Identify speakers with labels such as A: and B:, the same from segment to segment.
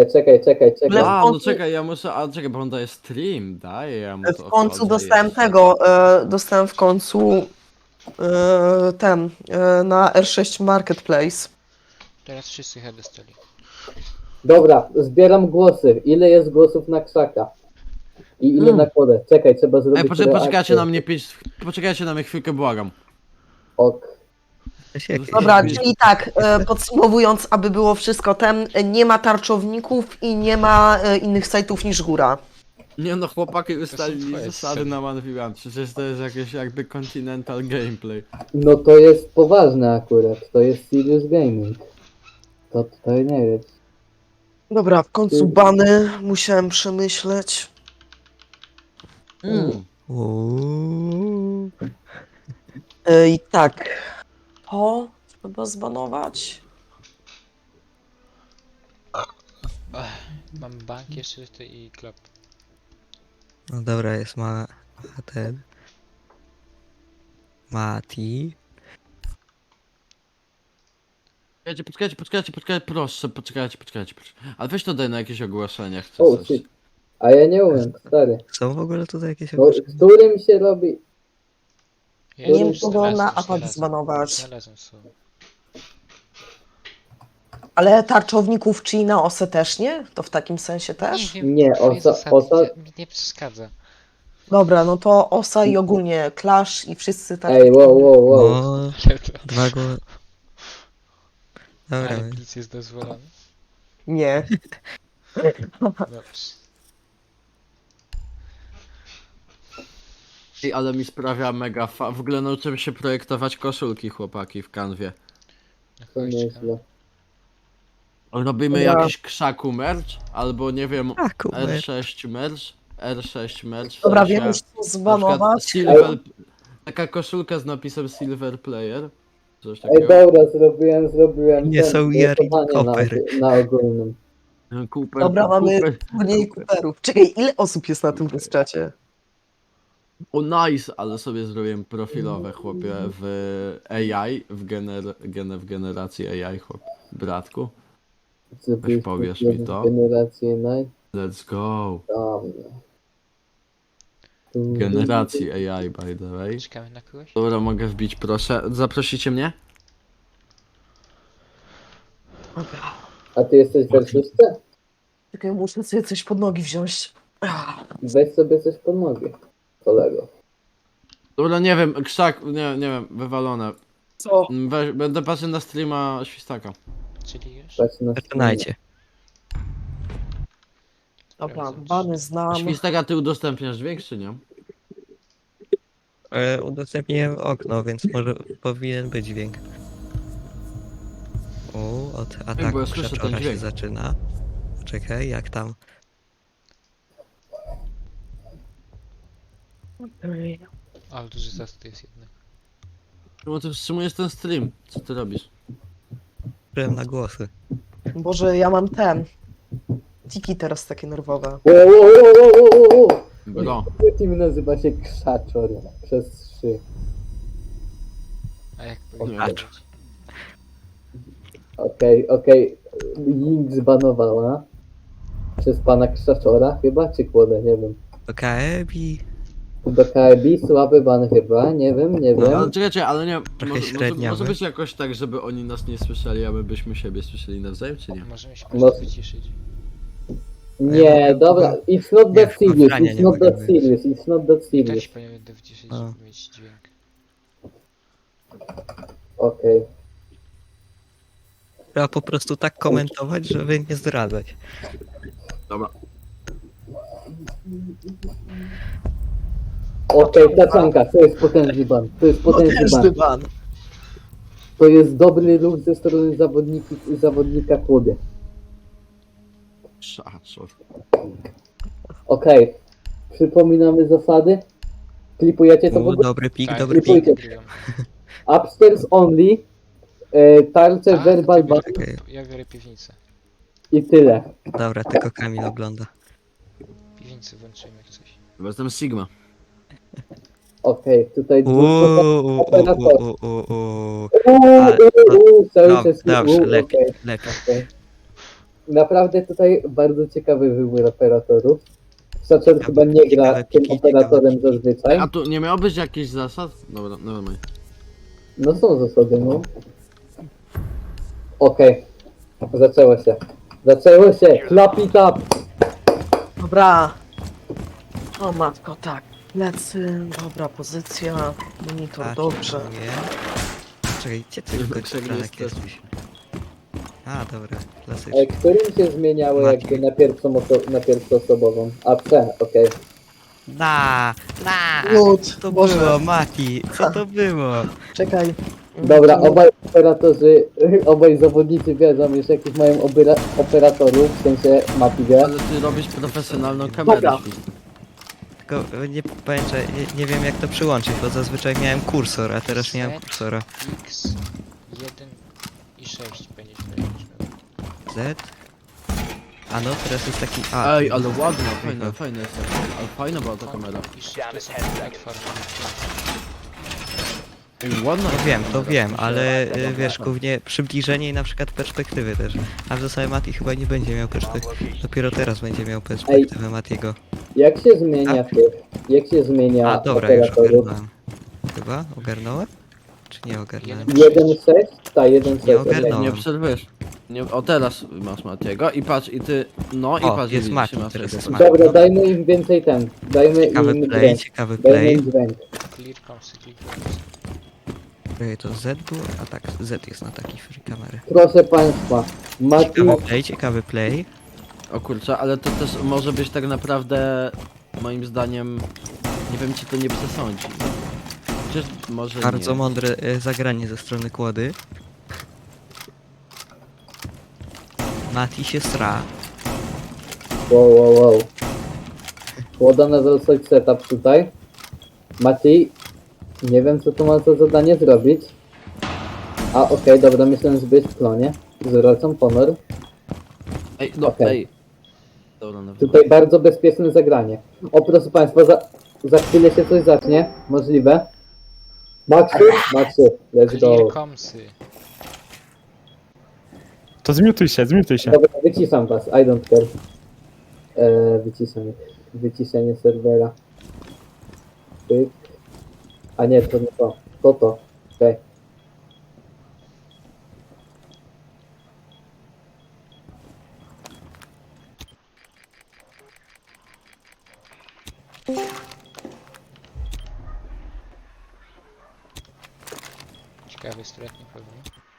A: E, czekaj, czekaj, czekaj.
B: Ale-
C: A,
B: końcu-
C: no czekaj, ja muszę, a czekaj, bo on daje stream, daje, ja mu to
B: W końcu dostałem
C: jeszcze.
B: tego, e, dostałem w końcu e, ten, e, na R6 Marketplace.
D: Teraz wszyscy head dostali.
A: Dobra, zbieram głosy. Ile jest głosów na krzaka? I ile
B: Mm.
A: na kłodę? Czekaj, trzeba zrobić
C: Ej, poczekaj, poczekajcie na mnie pięć, poczekajcie na mnie chwilkę, błagam.
A: Ok.
B: Dobra, czyli tak, e, podsumowując, aby było wszystko ten, e, nie ma tarczowników i nie ma e, innych sajtów niż góra.
C: Nie no, chłopaki ustalili
D: twoje
C: zasady na Manfiwan, przecież to jest jakieś jakby continental gameplay.
A: No to jest poważne akurat. To jest serious gaming. To tutaj nie jest.
B: Dobra, w końcu bany musiałem przemyśleć.
C: Mm.
E: Uuu.
B: E, I tak, to trzeba zbanować.
D: Mam bank jeszcze tutaj i klub.
E: No dobra, jest ma ma ten. Mati.
C: Poczekajcie, poczekajcie, poczekajcie, poczekajcie, proszę, poczekajcie, poczekajcie, proszę. Ale weź to daj na jakieś ogłoszenia, chcę
A: O,
C: coś.
A: shit. A ja nie umiem, stary.
E: Są w ogóle tutaj jakieś ogłoszenia?
A: z którym się robi?
D: Ja
B: Nie
D: znalazłem,
B: na.
D: Znalazłem sobie.
B: Ale tarczowników, czyli na osę też nie? To w takim sensie też?
D: Nie wiem,
A: Nie,
D: twoje
A: osa-
D: zasady,
A: osa-
D: ja- mi nie przeszkadza.
B: Dobra, no to osa i ogólnie Clash i wszyscy tak.
A: Ej, wow, wow, wow.
E: No,
D: Ale to...
E: dwa go... Dobra,
D: Ale nic jest dozwolony.
B: Nie.
D: Dobrze.
C: Ej, ale mi sprawia mega fa... W ogóle nauczyłem się projektować koszulki, chłopaki, w kanwie.
A: To nieźle.
C: Robimy
B: Ja-
C: jakiś krzaku merch, albo nie wiem,
E: a kuber.
C: R6 merch, R6 merch. w
B: Dobra,
C: sensie
B: wiem już co
C: na przykład
B: zbanować.
C: Silver... Taka koszulka z napisem Silver Player. Coś
A: Ej,
C: takiego.
A: dobra, zrobiłem, zrobiłem.
E: Nie
A: ten,
E: są Jerry
A: głosowanie. Na, na ogólnym.
C: Cooper,
B: Dobra, mamy
C: Cooper.
B: turniej Cooperów. Czekaj, ile osób jest na tym czacie?
C: O nice, ale sobie zrobiłem profilowe chłopie w AI, w, gener, gener, w generacji AI chłop. Bratku,
A: Zrobiliśmy
C: powiesz mi to?
A: Generację naj...
C: let's go.
A: Dobra.
C: Generacji AI by the way.
D: Czekamy na kogoś?
C: Dobra, mogę wbić proszę. Zaprosicie mnie?
A: A ty jesteś w wersusce?
B: Czekaj, muszę sobie coś pod nogi wziąć.
A: Weź sobie coś pod nogi, kolego.
C: Dobra, nie wiem, krzak, nie, nie wiem, wywalone.
B: Co?
C: Weź, będę patrzył na streama Świstaka.
D: Czyli już?
A: Patrz na
E: Zaczynajcie.
B: Dobra,
D: Sprawdzam,
B: bany znam.
C: Świstaka ty udostępniasz dźwięk, czy nie?
E: E, udostępniłem okno, więc może powinien być dźwięk. U, od
C: bo
E: ataku
C: ja słyszę ten
E: krzaczora się
C: dźwięk.
E: zaczyna. Czekaj, jak tam?
D: Ale duży zasad to jest jednak.
C: Czemu ty wstrzymujesz ten stream? Co ty robisz?
E: Byłem na głosy.
B: Boże, ja mam ten. Tiki teraz takie nerwowe.
A: Wow, wow, wow, wow, wow, wow.
C: Bro.
A: Team nazywa się Krzaczor przez trzy.
D: A jak
C: Nie.
D: powinno być?
A: Okej, okej. Link zbanowała. Przez pana Krzaczora chyba, czy kłodę, nie wiem.
E: To Kaebi.
A: Do KB słaby ban chyba, nie wiem, nie
C: No, ale
A: wiem.
C: czekajcie, ale nie,
E: Trochę
C: może, może, może być jakoś tak, żeby oni nas nie słyszeli, a my byśmy siebie słyszeli nawzajem, czy nie?
D: Możemy się
A: No.
D: może wyciszyć.
A: Nie, dobra, it's not
E: Nie,
A: that serious, it's
E: nie
A: not
E: mogę
A: that
E: wyjść.
A: serious, it's not that
D: tak
A: serious.
D: się powinien wyciszyć,
E: A.
D: żeby mieć dźwięk.
A: Okej.
E: Trzeba po prostu tak komentować, żeby nie zdradzać.
C: Dobra.
A: Okej, taczanka, to jest potężny ban, to jest potężny
B: Potężny
A: ban.
B: ban.
A: To jest dobry ruch ze strony zawodniki, zawodnika kłody.
C: Szaczor.
A: Okej, przypominamy zasady. Klipujecie to w
E: U,
A: ogóle?
E: dobry pik,
D: Tak,
E: dobry pik.
A: Upstairs only, e, tarcze,
D: A,
A: verbal ban.
D: Ja biorę piwnicę.
A: i tyle.
E: Dobra, tylko Kamil ogląda.
D: Piwnicę włączyłem jak coś.
C: Jestem Sigma.
A: Okej, tutaj dwóch
E: uuu,
A: operatorów.
E: uuu, uuu, uuu.
A: Uuu,
E: A,
A: uuu, uuu, cały
E: Dob-
A: czas
E: Dobrze,
A: uuu,
E: lepiej,
A: okej,
E: lepiej.
A: okej. naprawdę tutaj bardzo ciekawy wybór operatorów. Krzaczor chyba nie gra
E: ciekawe
A: tym
E: piki,
A: operatorem zazwyczaj.
C: A tu nie miało być jakichś zasad? Dobra, normalnie.
A: No są zasady, no. Okej. Zaczęło się. Zaczęło się. Clap it up.
B: Dobra. O matko, tak. Plecy, dobra pozycja, monitor
E: Tak,
B: dobrze.
E: dziękuję. Czekaj, gdzie ty ekranach
C: nie
E: jesteś? A, dobra,
A: Ej,
E: klasycznie.
A: którym się zmieniało jakby na pierwszą, oso- na pierwszoosobową? A, C, okej.
E: Na, na!
B: Lud,
E: To
B: Boże.
E: było, Mati, co to było?
B: Czekaj.
A: Dobra, obaj operatorzy, obaj zawodnicy wiedzą już jakich mają obera- operatorów, w sensie Mati wie.
C: Ale ty robisz profesjonalną kamerę.
B: Dobra.
E: Tylko nie pamiętam, nie, nie wiem jak to przyłączyć, bo zazwyczaj miałem kursor, a teraz nie mam kursora.
D: X, 1 i 6 będzie.
E: Z? A no, teraz jest taki A.
C: Ej, ale ładna, fajna, fajna jest ta Ale fajna była ta kamera.
D: I 6 to są platformy.
C: Ładna.
E: No wiem, to wiem, ale e, wiesz, głównie przybliżenie i na przykład perspektywy też. A w zasadzie Mati chyba nie będzie miał perspektywy. Dopiero teraz będzie miał perspektywę Matiego.
A: Jak się zmienia tych, jak się zmienia
E: A dobra, już
A: operatorów?
E: ogarnąłem. Chyba? Ogarnąłem? Czy nie ogarnąłem?
A: 1.6? Tak, 1.6.
E: Nie ogarnąłem.
C: Nie przerwiesz. Nie, o teraz masz Matiego i patrz i ty, no i
E: O,
C: patrz
E: jest
C: i
E: Mati, teraz jest
C: tego.
E: Mati.
A: Dobra, dajmy im więcej ten. Dajmy
E: Ciekawy
A: im
E: play,
A: dźwięk.
E: ciekawy
A: Dajmy
E: play.
A: im dźwięk.
D: Clear comsy, clear comsy.
E: To Z było? A tak, Z jest na takiej free kamery.
A: Proszę Państwa, Mati,
E: Ciekawy play, ciekawy play.
C: O kurczę, ale to też może być tak naprawdę, moim zdaniem, nie wiem czy to nie przesądzi. Chociaż może
E: Bardzo
C: nie.
E: mądre e, zagranie ze strony kłody. Mati się sra.
A: wow, wow, wow. Kłoda na zostać setup tutaj. Mati, nie wiem co tu mam za zadanie zrobić. A, okej, dobra, myślałem, że byłeś w klonie. Zwracam honor.
C: Ej, no
A: Okej.
C: ej. Dobra, no.
A: Tutaj bardzo bezpieczne zagranie. O, proszę Państwa, za, za chwilę się coś zacznie. Możliwe. Maxu? Maxu, let's
D: Clear
A: go.
D: comsy.
F: To zmiutuj się, zmiutuj się.
A: Dobra, wyciszam was, I don't care. Eee, wyciszam ich. Wyciszenie serwera. Pyk. A nie, to nie to. To to. Okej.
D: Ciekawy stratnik pewnie.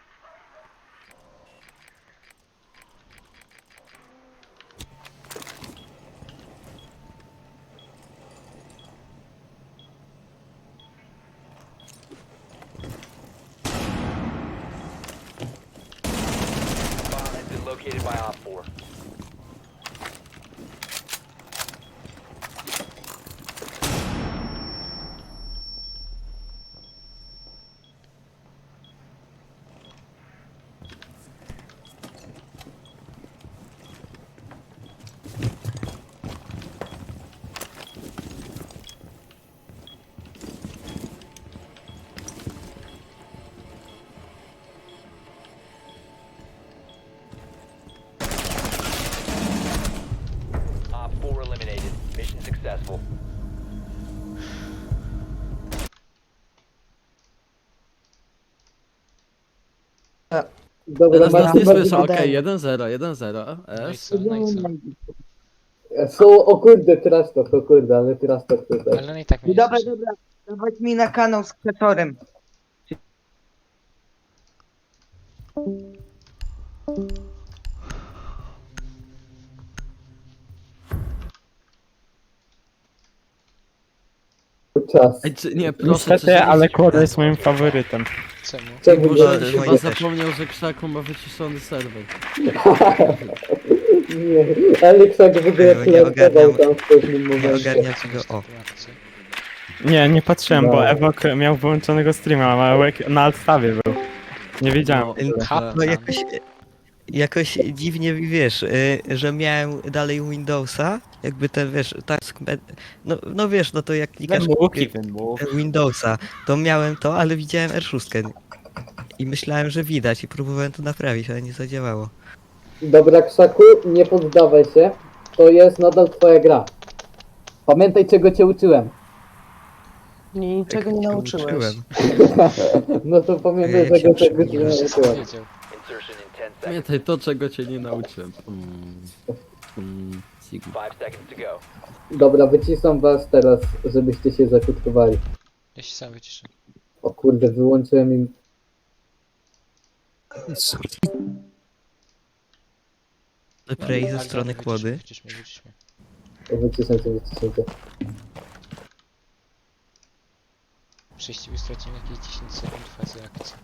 A: Dobra,
C: Teraz nas nie
A: Maxu.
C: okej, 1-0, 1-0,
D: No i
C: S.
A: Są, o kurde, teraz to, o kurde, ale teraz to tutaj.
D: Ale no i tak mnie nie
G: Dobra,
D: słyszy.
G: dobra, dawać mi na kanał z kreatorem.
A: Czas.
C: Ej, czy, nie, proszę,
F: Niestety,
C: czy-
F: ale Kłoda jest moim faworytem.
D: Czemu?
A: Czemu
C: Boże,
A: nie?
C: Chyba zapomniał, że Krzaku ma wyciszony serwer.
A: Nie, Aleksak w ogóle
E: Nie, ogarniam-
A: tam w pewnym
E: Nie
A: momencie.
E: ogarniam czego o.
F: Nie, nie patrzyłem,
A: No.
F: bo Ewok miał wyłączonego streama, a Małek na altstawie był. Nie wiedziałem.
C: No,
D: Kap-
E: No jakoś, jakoś dziwnie wiesz, y, że miałem dalej Windowsa, jakby ten wiesz, task, no, no wiesz, no to jak klikasz. Windowsa, to miałem to, ale widziałem R6 i myślałem, że widać i próbowałem to naprawić, ale nie zadziałało.
A: Dobra, Krzaku, nie poddawaj się. To jest nadal twoja gra. Pamiętaj, czego cię uczyłem.
B: Niczego nie nauczyłeś.
E: Uczyłem.
A: No to pamiętaj,
E: Jak
A: czego
E: się
A: cię uczyłem.
D: wiedział.
H: Insertion in 10 seconds.
C: Pamiętaj to, czego cię nie nauczyłem. Mm. Mm. Sigma.
H: 5 seconds to go.
A: Dobra, wycisam was teraz, żebyście się zakutkowali.
D: Ja się sam wyciszę.
A: O kurde, wyłączyłem im...
E: Prey ze strony kłody.
D: Wycisz mnie, wycisz mnie.
A: Wycisam cię, wycisam cię.
D: Przejściwie stracimy jakieś 10 sekund fazy akcji.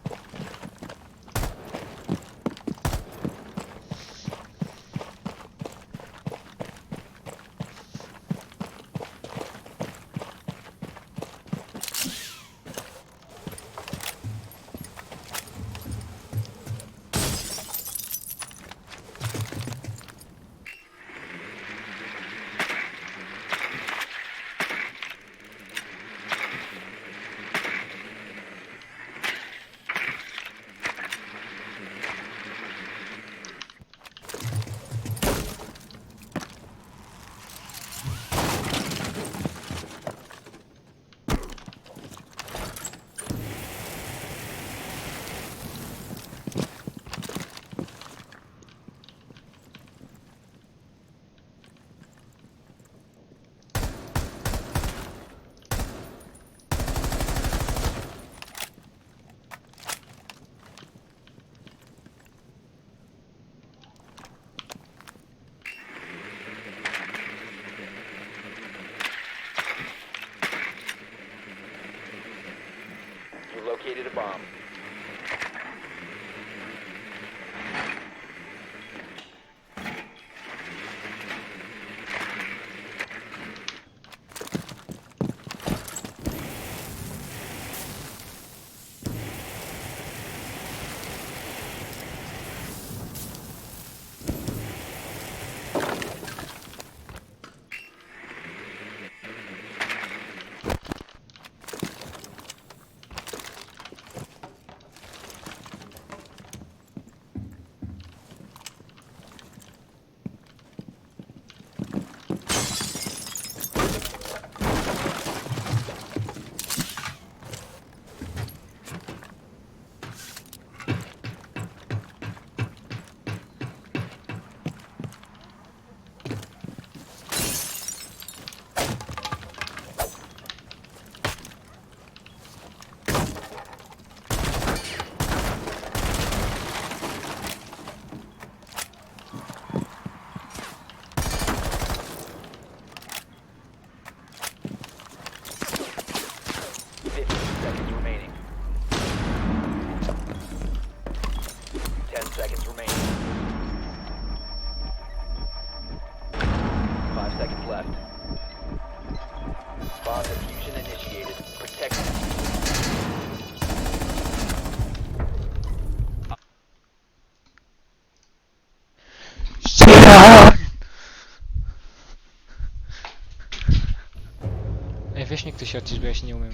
D: Odcisz, bo ja się nie umiem.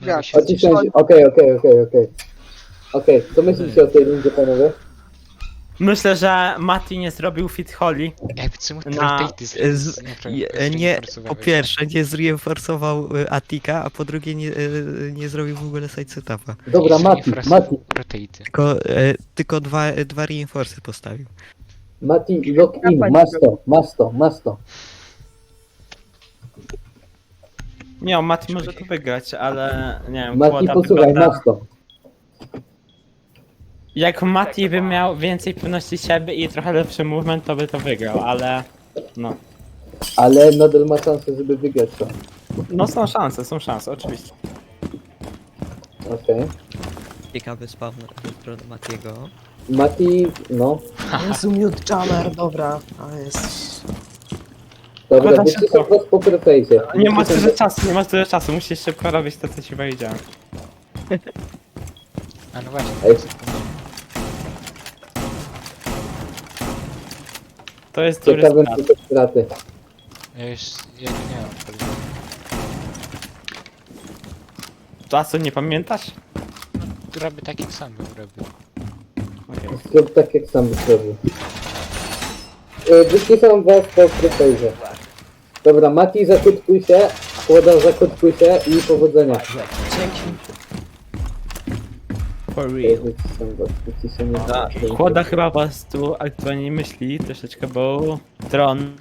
D: Mogę się.
A: Okej, okej, okej, okej. Okej, co myślicie o tej rundzie, panowie?
F: Myślę, że Mati nie zrobił fit Holly.
D: Jakby co mu
F: Na-
D: z,
E: Z, nie, po pierwsze nie zreinforsował y, Atika, a po drugie nie, y, nie zrobił w ogóle side setupa.
A: Dobra, Mati, Mati.
E: Tylko, y, tylko dwa, dwa reinforce postawił.
A: Mati, lock in, masz to, masz to, masz to.
F: Nie, Mati może to wygrać, ale nie wiem,
A: Mati,
F: Kłoda
A: posłuchaj,
F: wygląda...
A: masz to.
F: Jak Mati by miał więcej pewności siebie i trochę lepszy movement, to by to wygrał, ale... No.
A: Ale nadal ma szansę, żeby wygrać to.
F: No są szanse, są szanse, oczywiście.
A: Okej.
E: Ciekawy spawn ze strony Matiego.
A: Mati, no.
B: Jezu, mute jammer, dobra. A jest...
A: Dobra,
F: Składam się
A: wyciszam
F: to.
A: was po perfejsie.
F: Nie masz dużo czasu, nie masz dużo czasu, musisz szybko robić to, co ci wejdzie.
D: A no właśnie,
A: Ej.
F: To jest duży
A: Ciekawym
F: strat.
A: tylko straty.
D: Ja już, ja nie mam odpowiedzi.
F: Czasu nie pamiętasz?
D: Robię tak jak sam bym robił.
F: Okej.
A: Zrób tak, jak sam byś robił. y, wyciszam was po krypejrze. Dobra, Mati, zakutkuj się, Kłoda, zakutkuj się i powodzenia.
B: Dzięki.
F: For real.
A: Was.
F: Kłoda chyba po prostu aktualnie myśli troszeczkę, bo dron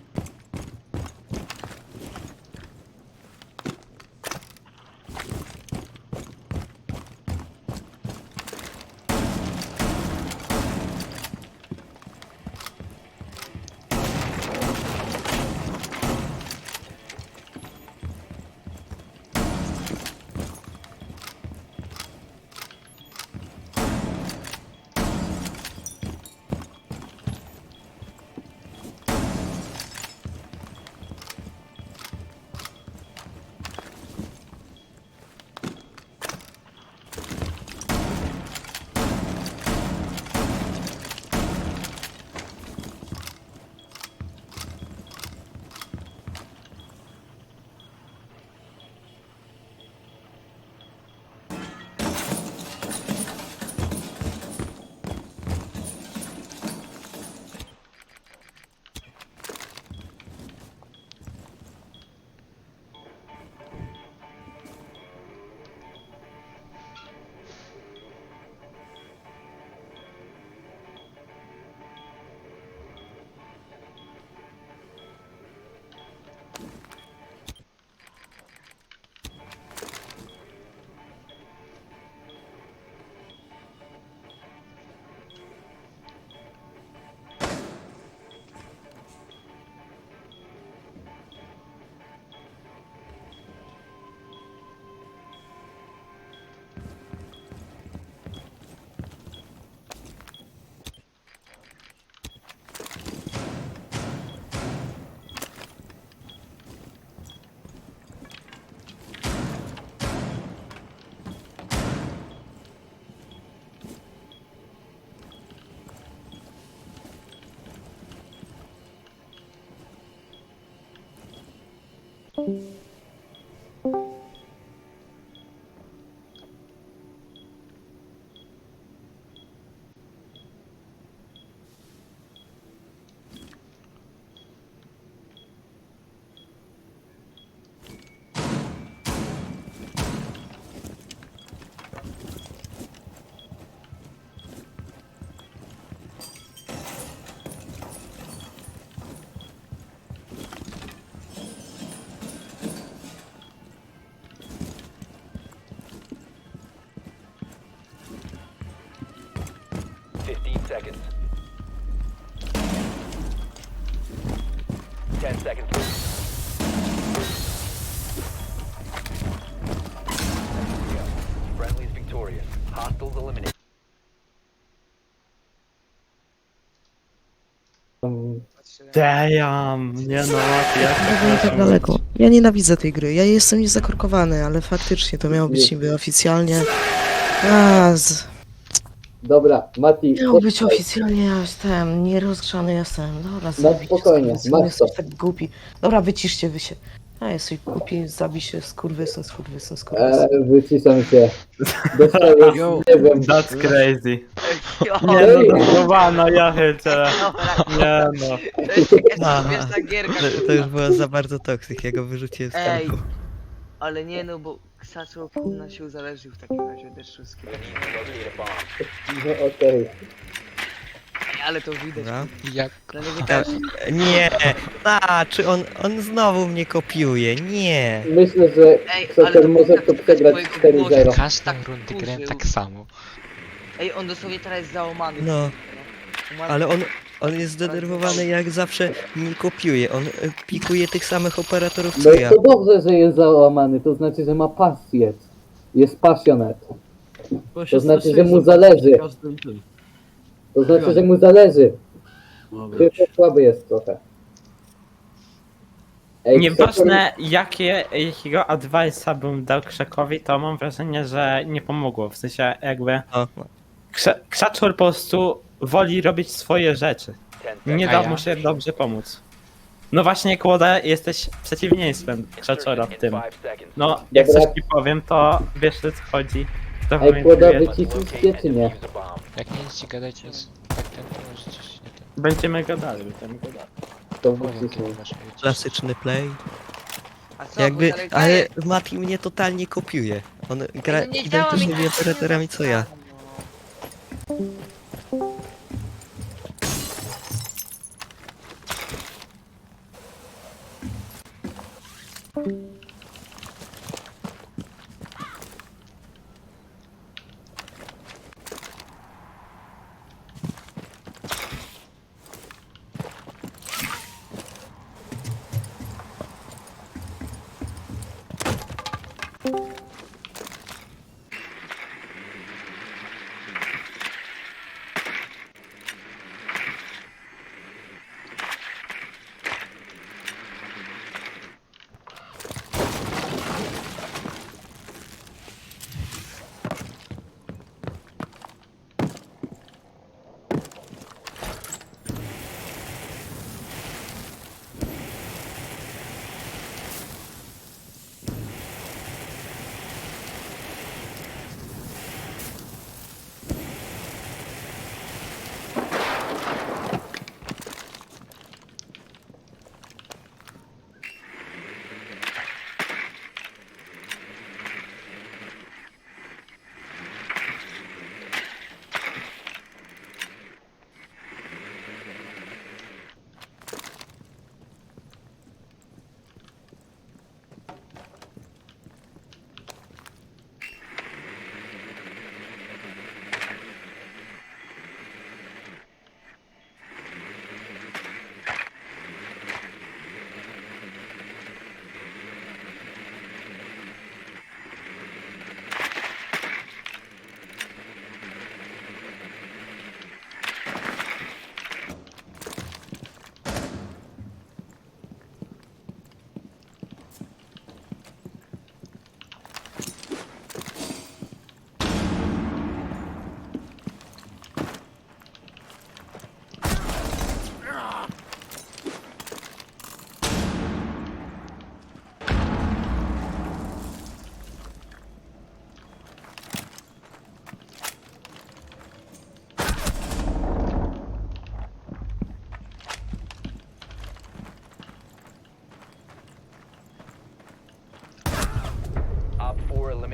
H: Thank you.
F: Damn, nie no, ja
B: Dlaczego tak daleko? Ja nienawidzę tej gry. Ja jestem niezakorkowany, ale faktycznie to miało być niby oficjalnie. A, z...
A: Dobra, Mati,
B: Miało być oficjalnie, ja jestem nierozgrzany jestem. Dobra,
A: No
B: zabij się,
A: spokojnie, masz
B: jesteś
A: to.
B: tak głupi. Dobra, wyciszcie wy się. A jesteś głupi, zabij się, skurwysyn, skurwysyn, skurwysyn.
A: E, wyciszam się. Dostałem, nie wiem.
F: That's crazy.
G: Nie,
F: Nie no, dodawano, ja chyba. Nie no.
G: To jest jakaś
E: Aha.
G: śmieszna gierka.
E: To, to już było za bardzo toksyk, ja go wyrzuciłem z
G: Ej. Ale nie no, bo Ksaczo na się uzależnił w takim razie od
H: bomb.
A: No okej.
G: Ale to widać.
E: Dobra.
D: Jak
G: Dla niego
E: A,
G: też.
E: nie, a, czy on, on znowu mnie kopiuje, nie.
A: Myślę, że
G: Ej,
A: Krzaker
G: ale
A: może
G: to
A: to przegrać
G: twojego głosu.
A: 4-0.
D: każdą
G: tak
D: rundę grałem tak samo.
G: Ej, on dosłownie teraz jest załamany.
E: No,
G: Umarł-
E: ale on, on jest zdenerwowany jak zawsze mnie kopiuje. On e, pikuje tych samych operatorów
A: No
E: co
A: i
E: ja.
A: to dobrze, że jest załamany, to znaczy, że ma pasję. Jest.
C: Bo się
A: To znaczy, że mu zależy.
C: każdym tym.
A: To znaczy, że mu zależy.
C: Dobra.
A: Tylko słaby jest trochę. Ej,
F: Nieważne jakie, jakiego advice'a bym dał Krzakowi, to mam wrażenie, że nie pomogło. W sensie jakby
E: no.
F: Krza- Krzaczor po prostu woli robić swoje rzeczy. Nie
D: A
F: da
D: ja?
F: mu się dobrze pomóc. No właśnie, Kłoda, jesteś przeciwieństwem Krzaczora w tym. No, jak coś ci powiem, to wiesz o co chodzi. To
A: Ej,
H: Locate
A: się
H: and
A: czy nie?
D: Jak nie chcecie gadać, jest tak ten, to możecie się nie ten.
F: Będziemy gadali, będziemy gadali.
A: To
D: Powiem, kiedy masz wyjść.
E: Klasyczny play.
G: A co,
E: Jakby, ale
G: daje?
E: Mati mnie totalnie kopiuje. On gra
G: No nie działa mi
E: identycznymi
G: tak,
E: operatorami
G: nie
E: co ja.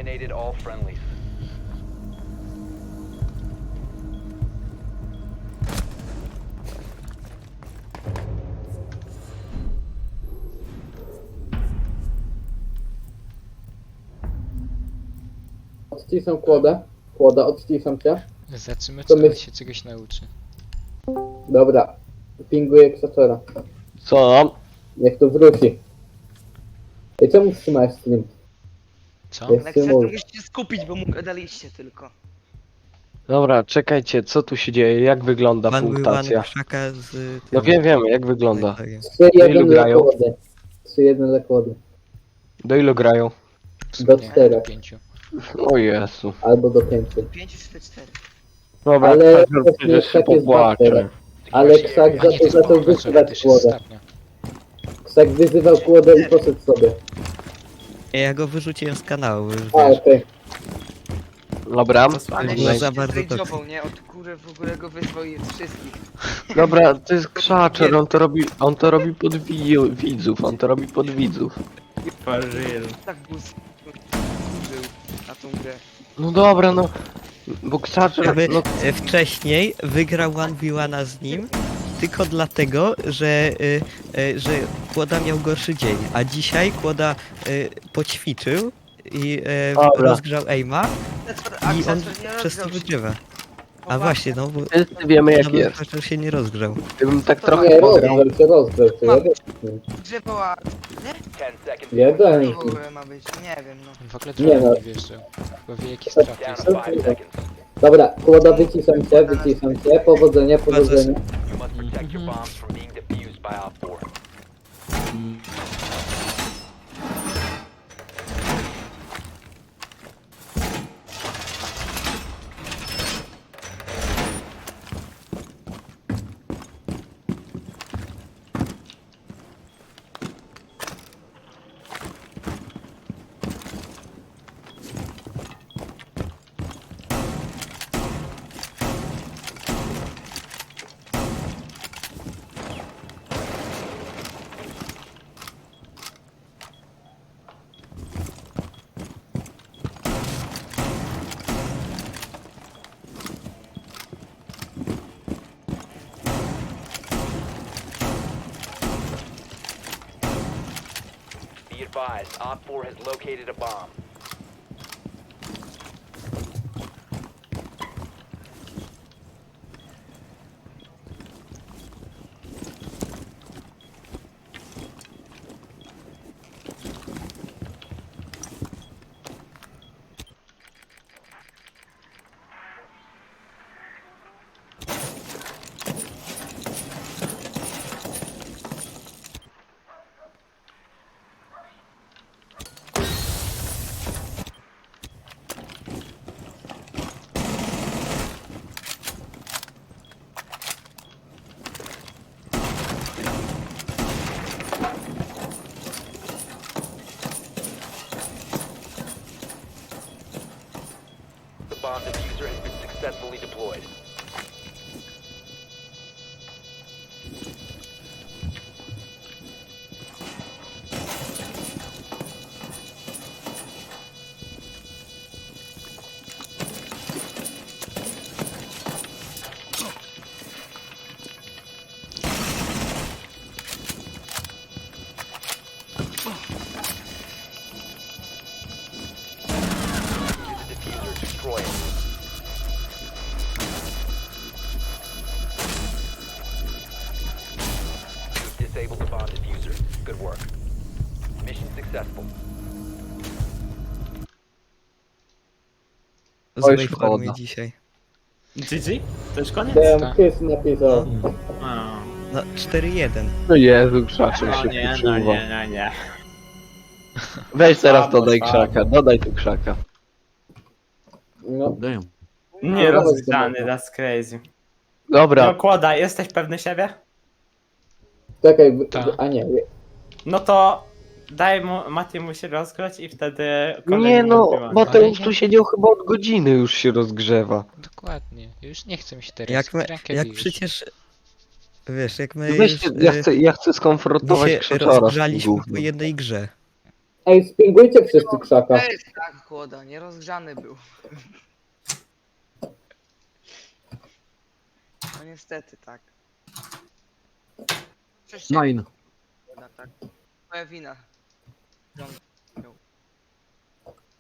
H: Eliminated all friendlies.
A: Odcisam kłodę. Kłoda, odcisam cię.
D: Zobaczymy,
A: To
D: czy
A: my-
D: on się czegoś nauczy.
A: Dobra. Pinguję Krzaczora.
I: Co?
A: Niech tu wróci. I czemu wstrzymałeś stream?
D: Co?
A: Jest
G: Na
A: stream
G: Xator
A: ult.
G: musisz się skupić, bo mu gadaliście tylko.
I: Dobra, czekajcie, co tu się dzieje? Jak wygląda
E: One by one
I: punktacja?
E: krzaka z... y,
I: No wiem, wiem, jak wygląda.
E: Tak, tak.
A: 3-1
I: Ilu
A: dla
I: grają?
A: kłody. 3-1 dla kłody.
I: Do ilu grają?
D: W sumie nie,
A: czterech.
D: do pięciu.
I: O Jezu.
A: Albo do 5.
G: 5 czy 4.
I: Dobra,
A: Ale
I: Kazor,
A: to
I: przecież
A: nie
I: się
A: tak jest. Ale krzak
D: A nie, to
A: za to
D: jest
A: zaczął
D: połowa, sorry, to
A: wyzywać
D: jest
A: kłodę.
D: ostatnia.
A: Krzak wyzywał kłodę i poszedł sobie.
E: Ja go wyrzuciłem z kanału, już
A: A,
E: wiesz.
A: okej.
I: Dobra,
G: Ale się
E: za bardzo
G: nie? Od kury w ogóle go wyzwał i wszystkich.
I: dobra, to jest krzaczer, on to robi, on to robi pod wi widzów, on to robi pod widzów.
F: Real.
G: Tak był na tą grę.
I: No dobra, no. Bo krzaczer,
E: Jakby
I: no
E: e, wcześniej wygrał 1v1 z nim tylko dlatego, że, y, y, że Kłoda miał gorszy dzień, a dzisiaj Kłoda y, poćwiczył i y,
I: Dobra.
E: rozgrzał aima
G: A
E: i on przez to
G: rozgrzał
E: wygrywa. A
G: Poważnie.
E: właśnie, no bo
I: wszyscy wiemy jak
E: nawet
I: jest.
E: Xator się nie rozgrzał.
I: Gdybym tak
G: To
I: trochę
A: Nie,
I: pograł.
A: rozgrał się, rozgrał się.
G: Mam.
A: jeden.
G: Grze była...
H: 10 seconds.
A: Jeden.
G: Co w ogóle ma być? Nie wiem, no.
D: W ogóle
A: Nie
D: trochę
A: no.
D: nie wjeżdżał. Bo wie jaki strat
H: Down
D: jest.
H: To 5 seconds.
A: Dobra, kłoda wyciszam cię, wyciszam cię. Powodzenia, powodzenia.
H: You must protect your bombs from being defused by Op 4. Advised, Op 4 has located a bomb. the user has been successfully deployed.
E: Złej
I: szkoda.
E: formie dzisiaj.
F: GG? To już koniec?
A: Wiem,
F: Tak.
A: Chris napisał.
F: A,
E: No, 4-1.
I: No Jezu, krzaczek
F: No
I: się
F: nie, no
I: poczuwa.
F: nie, no nie.
I: Weź teraz
F: Słabo,
I: dodaj
F: słabo.
I: krzaka, dodaj tu krzaka.
A: No,
C: Damn.
F: Nie
A: No,
F: rozgrzany,
A: dobra.
F: that's crazy.
I: Dobra,
F: No Kłoda, jesteś pewny siebie?
A: czekaj,
D: Tak.
A: a nie,
F: No to daj mu, Mati musi rozgrzać i wtedy kolejny
I: nie no,
F: wyłącza.
I: Mateusz tu siedział chyba od godziny już się rozgrzewa.
D: Dokładnie. Już nie chcę mi się teraz.
E: Jak, my,
D: Rękę
E: jak
D: bijesz.
E: przecież... Wiesz, jak my
I: Weźcie,
E: już,
I: ja
E: y,
I: chcę, ja chcę skonfrontować
E: dzisiaj
I: krzaczora z tym
E: rozgrzaliśmy po
I: gównem.
E: jednej grze.
A: Ej, spingujcie wszyscy krzaka.
G: To jest tak, chłoda, nierozgrzany był. No niestety, tak. Cześć,
C: Nine.
G: tak. Moja wina.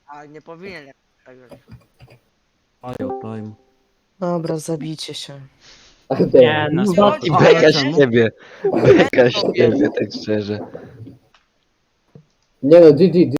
G: A nie powinien tak robić.
C: Audio time.
B: Dobra, zabijcie się.
F: Nie, no, spoko.
G: chodzi
I: I beka z ciebie, beka z ciebie, tak szczerze.
A: Nie no, GG,